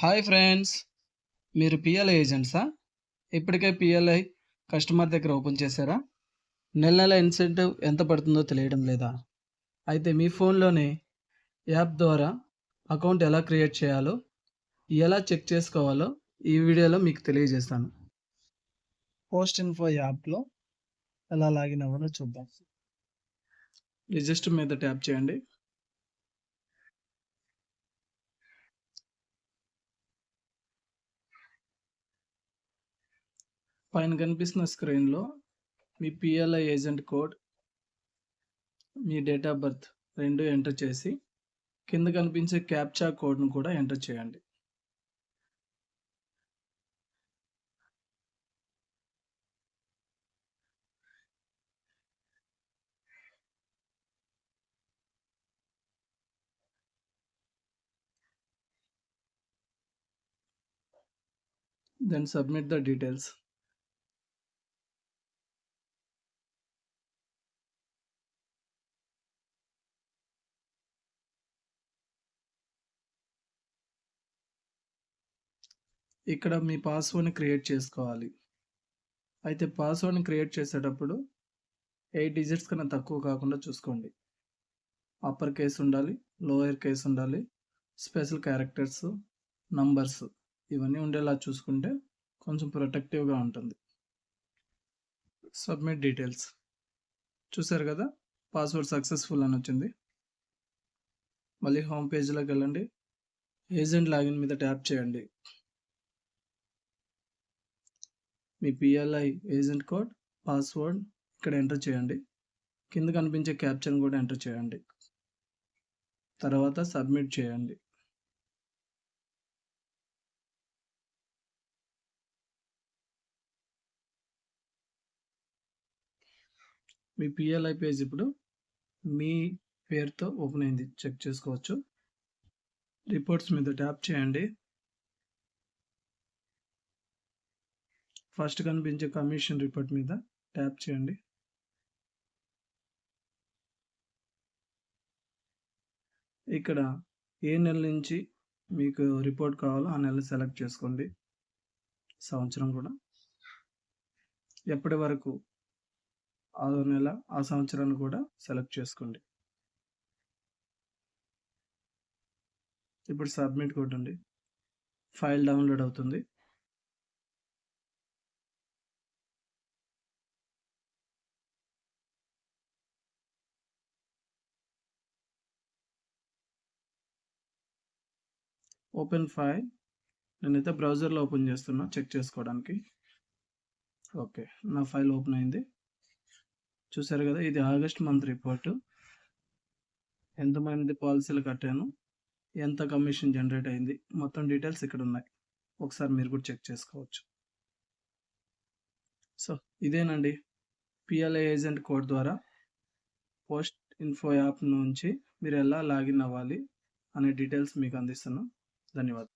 Hi friends మీరు PLI ఏజెంట్సా? ఇప్పటికే పిఎల్ఐ కస్టమర్ దగ్గర ఓపెన్ చేశారా? నెల నెల ఇన్సెంటివ్ ఎంత పడుతుందో తెలియడం లేదా? అయితే మీ ఫోన్లోనే యాప్ ద్వారా అకౌంట్ ఎలా క్రియేట్ చేయాలో ఎలా చెక్ చేసుకోవాలో ఈ వీడియోలో మీకు తెలియజేస్తాను. పోస్ట్ ఇన్ఫో యాప్లో ఎలా లాగిన్ అవ్వాలో చూద్దాం. రిజిస్టర్ మీద ట్యాప్ చేయండి. పైన కనిపిస్తున్న స్క్రీన్లో మీ పిఎల్ఐ ఏజెంట్ కోడ్ మీ డేట్ ఆఫ్ బర్త్ రెండు ఎంటర్ చేసి కింద కనిపించే క్యాప్చా కోడ్ను కూడా ఎంటర్ చేయండి. Then submit the details. ఇక్కడ మీ పాస్వర్డ్ని క్రియేట్ చేసుకోవాలి. అయితే పాస్వర్డ్ని క్రియేట్ చేసేటప్పుడు ఎయిట్ డిజిట్స్ కన్నా తక్కువ కాకుండా చూసుకోండి. అప్పర్ కేస్ ఉండాలి లోయర్ కేస్ ఉండాలి స్పెషల్ క్యారెక్టర్స్ నంబర్స్ ఇవన్నీ ఉండేలా చూసుకుంటే కొంచెం ప్రొటెక్టివ్గా ఉంటుంది. సబ్మిట్ డీటెయిల్స్ చూసారు కదా పాస్వర్డ్ సక్సెస్ఫుల్ అని వచ్చింది. మళ్ళీ హోమ్ పేజ్లోకి వెళ్ళండి. ఏజెంట్ లాగిన్ మీద ట్యాప్ చేయండి. మీ పిఎల్ఐ ఏజెంట్ కోడ్ పాస్వర్డ్ ఇక్కడ ఎంటర్ చేయండి. కింద కనిపించే క్యాప్చర్ని కూడా ఎంటర్ చేయండి. తర్వాత సబ్మిట్ చేయండి. మీ పిఎల్ఐ పేజ్ ఇప్పుడు మీ పేరుతో ఓపెన్ అయింది. చెక్ చేసుకోవచ్చు. రిపోర్ట్స్ మీద ట్యాప్ చేయండి. ఫస్ట్ కనిపించే కమిషన్ రిపోర్ట్ మీద ట్యాప్ చేయండి. ఇక్కడ ఏ నెల నుంచి మీకు రిపోర్ట్ కావాలో ఆ నెల సెలెక్ట్ చేసుకోండి. సంవత్సరం కూడా. ఎప్పటి వరకు? ఆ నెల ఆ సంవత్సరాన్ని కూడా సెలెక్ట్ చేసుకోండి. ఇప్పుడు సబ్మిట్ కొట్టండి ఫైల్ డౌన్లోడ్ అవుతుంది. Open file. నేనైతే బ్రౌజర్లో ఓపెన్ చేస్తున్నా చెక్ చేసుకోవడానికి. ఓకే నా ఫైల్ ఓపెన్ అయింది. చూసారు కదా ఇది ఆగస్ట్ మంత్ రిపోర్టు. ఎంతమంది పాలసీలు కట్టాను ఎంత కమిషన్ జనరేట్ అయింది మొత్తం డీటెయిల్స్ ఇక్కడ ఉన్నాయి. ఒకసారి మీరు కూడా చెక్ చేసుకోవచ్చు. సో ఇదేనండి. పిఎల్ఐ ఏజెంట్ కోడ్ ద్వారా పోస్ట్ ఇన్ఫో యాప్ నుంచి మీరు ఎలా లాగిన్ అవ్వాలి అనే డీటెయిల్స్ మీకు అందిస్తున్నాను धन्यवाद।